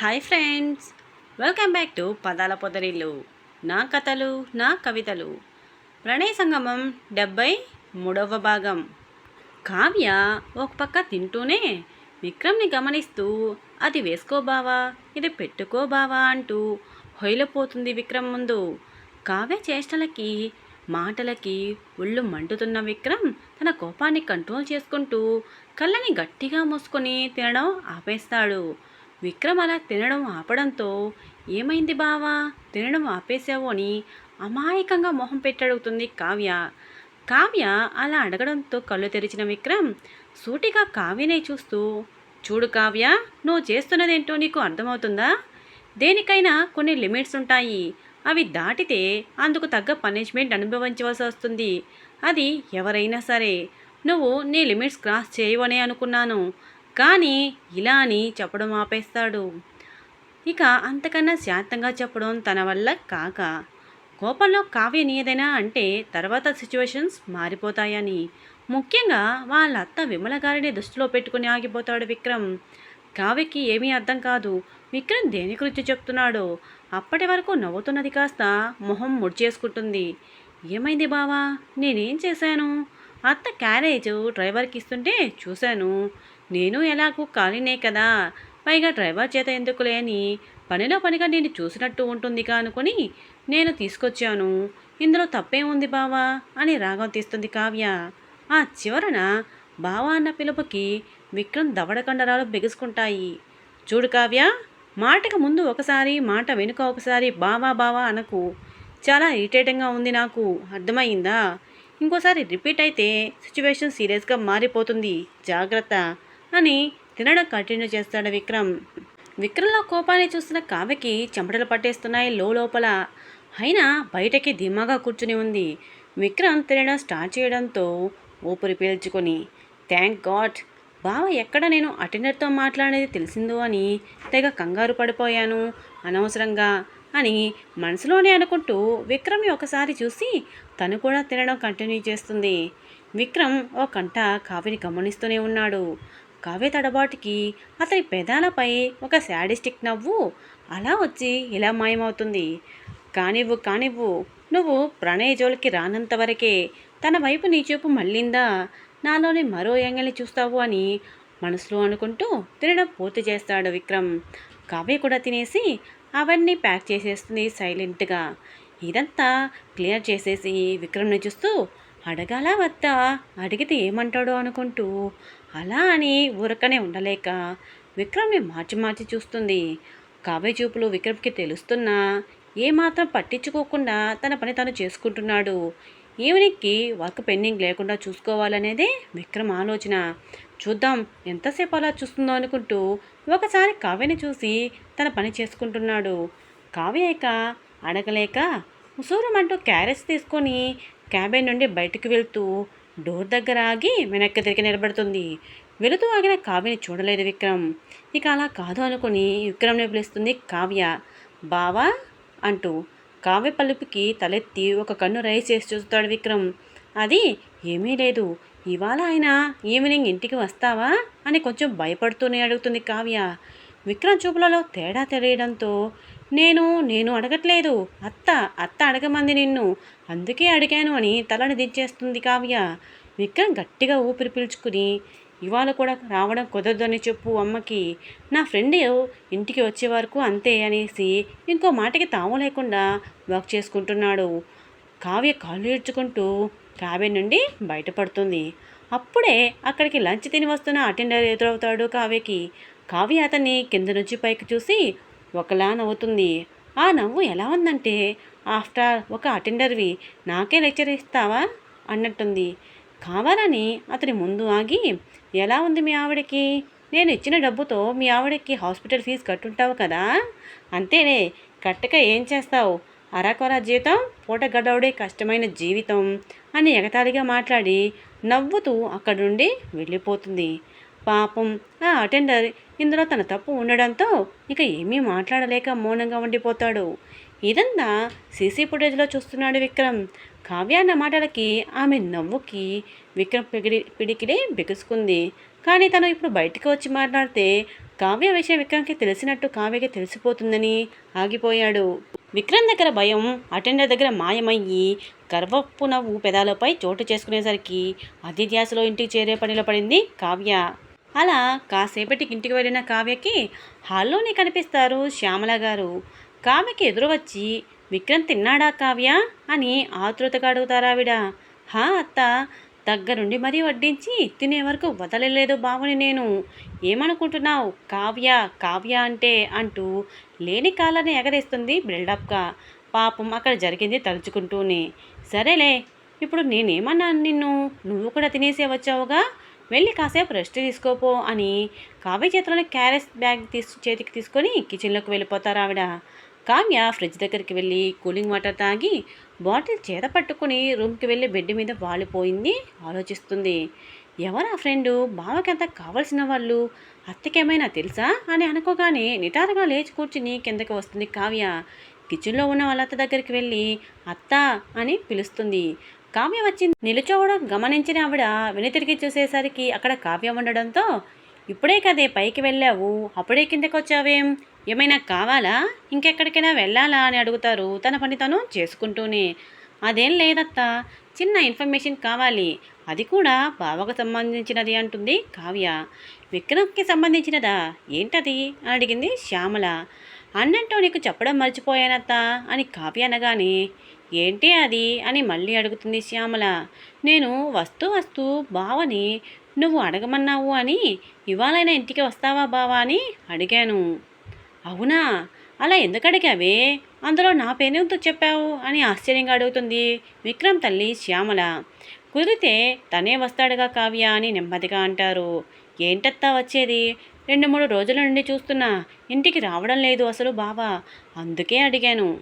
Hi friends welcome back to Padala Podarillu. నా కథలు నా కవితలు. ప్రణయ సంగమం డెబ్బై మూడవ భాగం. కావ్య ఒక పక్క తింటూనే విక్రమ్ని గమనిస్తూ అది వేసుకో బావా ఇది పెట్టుకో బావా అంటూ హొయిలపోతుంది విక్రమ్ ముందు. కావ్య చేష్టలకి మాటలకి ఒళ్ళు మండుతున్న విక్రమ్ తన కోపాన్ని కంట్రోల్ చేసుకుంటూ కళ్ళని గట్టిగా మూసుకొని తినడం ఆపేస్తాడు. విక్రమ్ అలా తినడం ఆపడంతో ఏమైంది బావా? తినడం ఆపేశావు అని అమాయకంగా మొహం పెట్టడుగుతుంది కావ్య. కావ్య అలా అడగడంతో కళ్ళు తెరిచిన విక్రమ్ సూటిగా కావ్యనే చూస్తూ చూడు కావ్య నువ్వు చేస్తున్నదేంటో నీకు అర్థమవుతుందా? దేనికైనా కొన్ని లిమిట్స్ ఉంటాయి. అవి దాటితే అందుకు తగ్గ పనిష్మెంట్ అనుభవించవలసి వస్తుంది. అది ఎవరైనా సరే నువ్వు నీ లిమిట్స్ క్రాస్ చేయవనే అనుకున్నాను. కానీ ఇలా అని చెప్పడం ఆపేస్తాడు. ఇక అంతకన్నా శాంతంగా చెప్పడం తన వల్ల కాక కోపంలో కావ్యని ఏదైనా అంటే తర్వాత సిచ్యువేషన్స్ మారిపోతాయని. ముఖ్యంగా వాళ్ళ అత్త విమల గారిని దృష్టిలో పెట్టుకుని ఆగిపోతాడు విక్రమ్. కావ్యకి ఏమీ అర్థం కాదు. విక్రమ్ దేని గురించి చెప్తున్నాడో? అప్పటి వరకు నవ్వుతున్నది కాస్త మొహం ముడిచేసుకుంటుంది ఏమైంది బావా? నేనేం చేశాను? అత్త క్యారేజ్ డ్రైవర్కి ఇస్తుంటే చూశాను. నేను ఎలాగూ ఖాళీనే కదా. పైగా డ్రైవర్ చేత ఎందుకులే అని పనిలో పనిగా నేను చూసినట్టు ఉంటుందిగా అనుకుని నేను తీసుకొచ్చాను. ఇందులో తప్పేముంది బావా అని రాగం తీస్తుంది కావ్య. ఆ చివరన బావా అన్న పిలుపుకి విక్రమ్ దవడ కండరాలు బిగుసుకుంటాయి. చూడు కావ్య మాటకు ముందు ఒకసారి మాట వెనుక ఒకసారి బావా బావా అనకు. చాలా ఇరిటేటింగ్గా ఉంది నాకు. అర్థమైందా? ఇంకోసారి రిపీట్ అయితే సిచ్యువేషన్ సీరియస్గా మారిపోతుంది. జాగ్రత్త. అని తినడం కంటిన్యూ చేస్తాడు విక్రమ్. విక్రమ్లో కోపాన్ని చూస్తున్న కావ్యకి చెమటలు పట్టేస్తున్నాయి లోపల అయినా బయటకి ధీమాగా కూర్చుని ఉంది. విక్రమ్ తినడం స్టార్ట్ చేయడంతో ఊపిరి పీల్చుకొని థ్యాంక్ గాడ్! బావ ఎక్కడ నేను అటెండర్తో మాట్లాడేది తెలిసిందో అని తెగ కంగారు పడిపోయాను అనవసరంగా అని మనసులోనే అనుకుంటూ విక్రమ్ని ఒకసారి చూసి తను కూడా తినడం కంటిన్యూ చేస్తుంది. విక్రమ్ ఓ కంట కావ్యని గమనిస్తూనే ఉన్నాడు. కావ్య తడబాటుకి అతని పెదాలపై ఒక శాడిస్టిక్ నవ్వు అలా వచ్చి ఇలా మాయమవుతుంది. కానివ్వు కానివ్వు నువ్వు ప్రణయ జోలికి రానంత వరకే తన వైపు నీ చూపు మళ్ళిందా? నాలోని మరో యాంగిల్ని చూస్తావు అని మనసులో అనుకుంటూ తినడం పూర్తి చేస్తాడు విక్రమ్. కావ్య కూడా తినేసి అవన్నీ ప్యాక్ చేసేస్తుంది సైలెంట్గా. ఇదంతా క్లియర్ చేసేసి విక్రమ్ని చూస్తూ అడగాల వద్దా అడిగితే ఏమంటాడో అనుకుంటూ. అలా అని ఊరకనే ఉండలేక విక్రమ్ని మార్చి మార్చి చూస్తుంది. కావ్య చూపులు విక్రమ్కి తెలుస్తున్నా ఏమాత్రం పట్టించుకోకుండా తన పని తను చేసుకుంటున్నాడు. ఈవినింగ్కి వర్క్ పెండింగ్ లేకుండా చూసుకోవాలనేదే విక్రమ్ ఆలోచన. చూద్దాం ఎంతసేపు అలా చూస్తుందో అనుకుంటూ ఒకసారి కావ్యని చూసి తన పని చేసుకుంటున్నాడు. కావ్య ఇక అడగలేక ఉసూరమంటూ క్యారెట్స్ తీసుకొని క్యాబిన్ నుండి బయటకు వెళ్తూ డోర్ దగ్గర ఆగి వెనక్కి తిరిగి నిలబడుతుంది. వెళుతూ ఆగిన కావ్యని చూడలేదు విక్రమ్. ఇక అలా కాదు అనుకుని విక్రమ్ని పిలుస్తుంది కావ్య. బావా అంటూ కావ్య పలుపుకి తలెత్తి ఒక కన్ను రైస్ చేసి చూస్తాడు విక్రమ్. అది ఏమీ లేదు. ఇవాళ ఆయన ఈవినింగ్ ఇంటికి వస్తావా? అని కొంచెం భయపడుతూనే అడుగుతుంది కావ్య. విక్రమ్ చూపులలో తేడా తెలియడంతో నేను నేను అడగట్లేదు. అత్త అత్త అడగమంది నిన్ను. అందుకే అడిగాను అని తలని దించేస్తుంది కావ్య. విక్రమ్ గట్టిగా ఊపిరి పీల్చుకుని ఇవాళ కూడా రావడం కుదరదని చెప్పు అమ్మకి. నా ఫ్రెండ్ ఇంటికి వచ్చే వరకు అంతే అనేసి ఇంకో మాటకి తాము లేకుండా వర్క్ చేసుకుంటున్నాడు. కావ్య కాళ్ళు ఈడ్చుకుంటూ క్యాబిన్ నుండి బయటపడుతుంది. అప్పుడే అక్కడికి లంచ్ తిని వస్తున్న అటెండర్ ఎదురవుతాడు కావ్యకి. కావ్య అతన్ని కింద నుంచి పైకి చూసి ఒకలా నవ్వుతుంది. ఆ నవ్వు ఎలా ఉందంటే ఆఫ్టర్ ఒక అటెండర్వి నాకే లెక్చర్ ఇస్తావా? అన్నట్టుంది. కావాలని అతని ముందు ఆగి ఎలా ఉంది మీ ఆవిడకి? నేను ఇచ్చిన డబ్బుతో మీ ఆవిడకి హాస్పిటల్ ఫీజు కట్టుంటావు కదా? అంతేనే కట్టక ఏం చేస్తావు? అరాకొరా జీతం పూట గడవడే కష్టమైన జీవితం అని ఎగతాళిగా మాట్లాడి నవ్వుతూ అక్కడి నుండి వెళ్ళిపోతుంది. పాపం ఆ అటెండర్ ఇందులో తన తప్పు ఉండడంతో ఇక ఏమీ మాట్లాడలేక మౌనంగా ఉండిపోతాడు. ఇదంతా సీసీ ఫుటేజ్లో చూస్తున్నాడు విక్రమ్. కావ్య అన్న మాటలకి ఆమె నవ్వుకి విక్రమ్ పిగిడి పిడికిడే బిగుసుకుంది. కానీ తను ఇప్పుడు బయటికి వచ్చి మాట్లాడితే కావ్య విషయం విక్రమ్కి తెలిసినట్టు కావ్యకి తెలిసిపోతుందని ఆగిపోయాడు. విక్రమ్ దగ్గర భయం అటెండర్ దగ్గర మాయమయ్యి గర్వపు నవ్వు పెదాలపై చోటు చేసుకునేసరికి అతిధ్యాసలో ఇంటికి చేరే పనిలో పడింది కావ్య. అలా కాసేపటికి ఇంటికి వెళ్ళిన కావ్యకి హాల్లోనే కనిపిస్తారు శ్యామల గారు. కావ్యకి ఎదురు వచ్చి విక్రమ్ తిన్నాడా కావ్య? అని ఆతృతగా అడుగుతారావిడ హా అత్త దగ్గరుండి మరీ వడ్డించి తినే వరకు వదలలేదు బావుని నేను. ఏమనుకుంటున్నావు? కావ్య కావ్య అంటే అంటూ లేని కాలాన్ని ఎగరేస్తుంది బిల్డప్గా పాపం అక్కడ జరిగింది తలుచుకుంటూనే. సరేలే ఇప్పుడు నేనేమన్నాను నిన్ను? నువ్వు కూడా తినేసే వచ్చావుగా? వెళ్ళి కాసేపు రెస్ట్ తీసుకోపో అని కావ్య చేతిలోని క్యారెస్ బ్యాగ్ తీసు చేతికి తీసుకొని కిచెన్లోకి వెళ్ళిపోతారు ఆవిడ. కావ్య ఫ్రిడ్జ్ దగ్గరికి వెళ్ళి కూలింగ్ వాటర్ తాగి బాటిల్ చేత పట్టుకుని రూమ్కి వెళ్ళి బెడ్ మీద వాలిపోయింది ఆలోచిస్తుంది. ఎవరా ఫ్రెండు? బావకి కావలసిన వాళ్ళు? అత్తకేమైనా తెలుసా? అని అనుకోగానే నిటారుగా లేచి కూర్చుని కిందకి వస్తుంది కావ్య. కిచెన్లో ఉన్న వాళ్ళ అత్త దగ్గరికి వెళ్ళి అత్త అని పిలుస్తుంది. కావ్య వచ్చి నిలుచోవడం గమనించిన ఆవిడ వెనుతిరిగి చూసేసరికి అక్కడ కావ్య ఉండడంతో ఇప్పుడే కదే పైకి వెళ్ళావు? అప్పుడే కిందకి వచ్చావేం ఏమైనా కావాలా? ఇంకెక్కడికైనా వెళ్ళాలా? అని అడుగుతారు తన పని తను చేసుకుంటూనే. అదేం లేదత్తా. చిన్న ఇన్ఫర్మేషన్ కావాలి. అది కూడా బావకు సంబంధించినది అంటుంది కావ్య. విక్రమ్కి సంబంధించినదా? ఏంటది? అని అడిగింది శ్యామల. అన్నంటో నీకు చెప్పడం మర్చిపోయానత్త అని కావ్య అనగానే ఏంటి అది? అని మళ్ళీ అడుగుతుంది శ్యామల. నేను వస్తూ వస్తూ బావని నువ్వు అడగమన్నావు అని ఇవాళైనా ఇంటికి వస్తావా బావా? అని అడిగాను. అవునా? అలా ఎందుకు అడిగావే? అందులో నా పేరెందుకు చెప్పావు? అని ఆశ్చర్యంగా అడుగుతుంది విక్రమ్ తల్లి శ్యామల. కుదిరితే తనే వస్తాడుగా కావ్య అని నెమ్మదిగా అంటారు. ఏంటత్తా వచ్చేది? రెండు మూడు రోజుల నుండి చూస్తున్నా ఇంటికి రావడం లేదు అసలు బావా. అందుకే అడిగాను.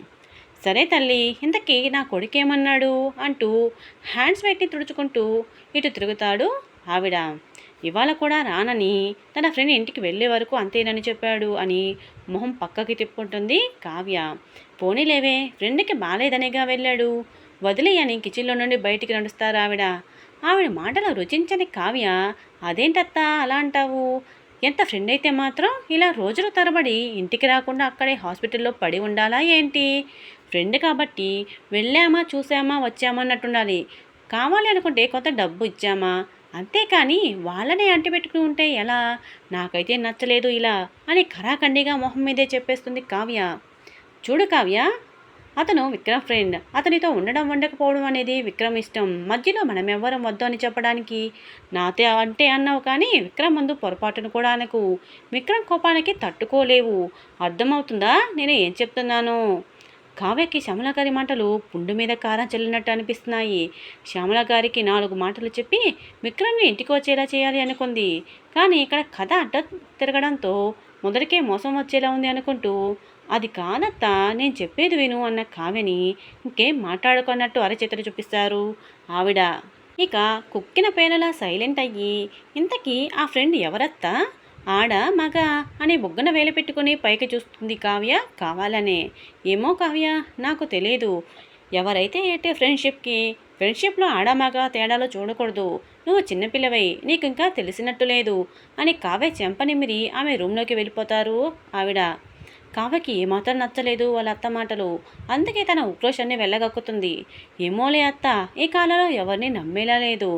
సరే తల్లి ఇంతకీ నా కొడుకేమన్నాడు? అంటూ హ్యాండ్స్ పెట్టి తుడుచుకుంటూ ఇటు తిరుగుతాడు ఆవిడ. ఇవాళ కూడా రానని తన ఫ్రెండ్ ఇంటికి వెళ్ళే వరకు అంతేనని చెప్పాడు అని మొహం పక్కకి తిప్పుకుంటుంది కావ్య. పోనీలేవే ఫ్రెండ్కి బాలేదనేగా వెళ్ళాడు. వదిలేయని కిచెన్లో నుండి బయటికి నడుస్తారు ఆవిడ. ఆవిడ మాటలు రుచించని కావ్య అదేంటత్తా అలా అంటావు? ఎంత ఫ్రెండ్ అయితే మాత్రం ఇలా రోజుల తరబడి ఇంటికి రాకుండా అక్కడే హాస్పిటల్లో పడి ఉండాలా ఏంటి? ఫ్రెండ్ కాబట్టి వెళ్ళామా చూసామా వచ్చామా అన్నట్టుండాలి. కావాలి అనుకుంటే కొంత డబ్బు ఇచ్చామా? అంతేకాని వాళ్ళనే అంటిపెట్టుకుని ఉంటే ఎలా? నాకైతే నచ్చలేదు ఇలా అని ఖరాఖండిగా మొహం మీదే చెప్పేస్తుంది కావ్య. చూడు కావ్య అతను విక్రమ్ ఫ్రెండ్. అతనితో ఉండడం ఉండకపోవడం అనేది విక్రమ్ ఇష్టం. మధ్యలో మనం ఎవ్వరం వద్దు అని చెప్పడానికి నాతో అంటే అన్నావు కానీ విక్రమ్ ముందు పొరపాటును కూడా అనకు. విక్రమ్ కోపానికి తట్టుకోలేవు. అర్థమవుతుందా? నేను ఏం చెప్తున్నాను? కావ్యకి శ్యామల గారి మాటలు పుండు మీద కారం చల్లినట్టు అనిపిస్తున్నాయి. శ్యామల గారికి నాలుగు మాటలు చెప్పి విక్రమ్ని ఇంటికి వచ్చేలా చేయాలి అనుకుంది. కానీ ఇక్కడ కథ అడ్డ తిరగడంతో మొదటికే మోసం వచ్చేలా ఉంది అనుకుంటూ అది కాదత్తా నేను చెప్పేది విను అన్న కావ్యని ఇంకేం మాట్లాడుకున్నట్టు అరచేతులు చూపిస్తారు. ఆవిడ ఇక కుక్కిన పేనలా సైలెంట్ అయ్యి ఇంతకీ ఆ ఫ్రెండ్ ఎవరత్తా? ఆడ మగ అని బొగ్గన వేలు పెట్టుకుని పైకి చూస్తుంది కావ్య. కావాలనే. ఏమో కావ్య నాకు తెలియదు ఎవరైతే ఏటే ఫ్రెండ్షిప్కి ఫ్రెండ్షిప్లో ఆడ మగ తేడాలో చూడకూడదు. నువ్వు చిన్నపిల్లవై నీకు ఇంకా తెలిసినట్టు లేదు అని కావ్య చెంపనిమిరి ఆమె రూమ్లోకి వెళ్ళిపోతారు. ఆవిడ కావ్యకి ఏమాత్రం నచ్చలేదు వాళ్ళ అత్త మాటలు. అందుకే తన ఉక్రోషాన్ని వెళ్ళగక్కుతుంది. ఏమోలే అత్త ఈ కాలంలో ఎవరిని నమ్మేలా లేదు.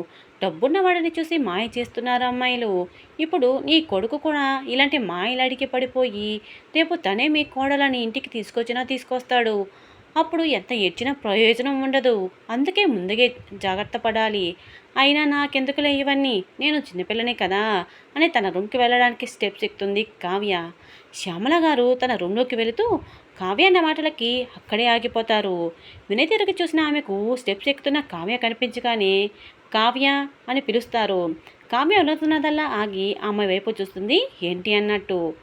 డబ్బున్నవాడిని చూసి మాయ చేస్తున్నారు అమ్మాయిలు. ఇప్పుడు నీ కొడుకు కూడా ఇలాంటి మాయలాడికి పడిపోయి రేపు తనే మీ కోడలని ఇంటికి తీసుకొచ్చినా తీసుకొస్తాడు. అప్పుడు ఎంత ఏడ్చినా ప్రయోజనం ఉండదు. అందుకే ముందుగే జాగ్రత్త పడాలి. అయినా నాకెందుకులే ఇవన్నీ? నేను చిన్నపిల్లనే కదా? అని తన రూమ్కి వెళ్ళడానికి స్టెప్స్ ఎక్కుతుంది కావ్య. శ్యామల గారు తన రూమ్లోకి వెళుతూ కావ్య అన్న మాటలకి అక్కడే ఆగిపోతారు. వినయ్ తిరిగి చూసిన ఆమెకు స్టెప్స్ ఎక్కుతున్న కావ్య కనిపించగానే కావ్య అని పిలుస్తారు. కావ్య ఉన్నతున్నదల్లా ఆగి ఆమె వైపు చూస్తుంది. ఏంటి అన్నట్టు?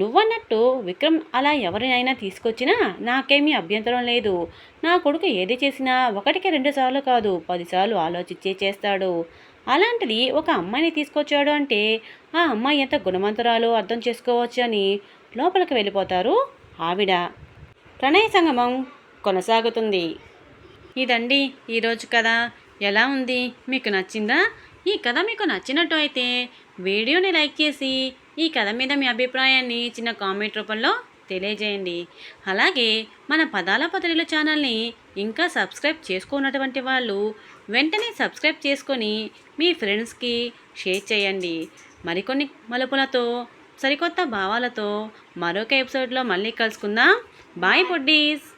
నువ్వన్నట్టు విక్రమ్ అలా ఎవరినైనా తీసుకొచ్చినా నాకేమీ అభ్యంతరం లేదు. నా కొడుకు ఏది చేసినా ఒకటికి రెండు సార్లు కాదు పదిసార్లు ఆలోచించే చేస్తాడు. అలాంటిది ఒక అమ్మాయిని తీసుకొచ్చాడు అంటే ఆ అమ్మాయి ఎంత గుణవంతురాలో అర్థం చేసుకోవచ్చు అని లోపలికి వెళ్ళిపోతారు ఆవిడ. ప్రణయ సంగమం కొనసాగుతుంది. ఇదండి ఈరోజు కథ. ఎలా ఉంది? మీకు నచ్చిందా? ఈ కథ మీకు నచ్చినట్టు అయితే వీడియోని లైక్ చేసి ఈ కథ మీద మీ అభిప్రాయాన్ని చిన్న కామెంట్ రూపంలో తెలియజేయండి. అలాగే మన పదాల పదరిలో ఛానల్ని ఇంకా సబ్స్క్రైబ్ చేసుకున్నటువంటి వాళ్ళు వెంటనే సబ్స్క్రైబ్ చేసుకొని మీ ఫ్రెండ్స్కి షేర్ చేయండి. మరికొన్ని మలుపులతో సరికొత్త భావాలతో మరొక ఎపిసోడ్లో మళ్ళీ కలుసుకుందాం. బాయ్ పొడ్డీస్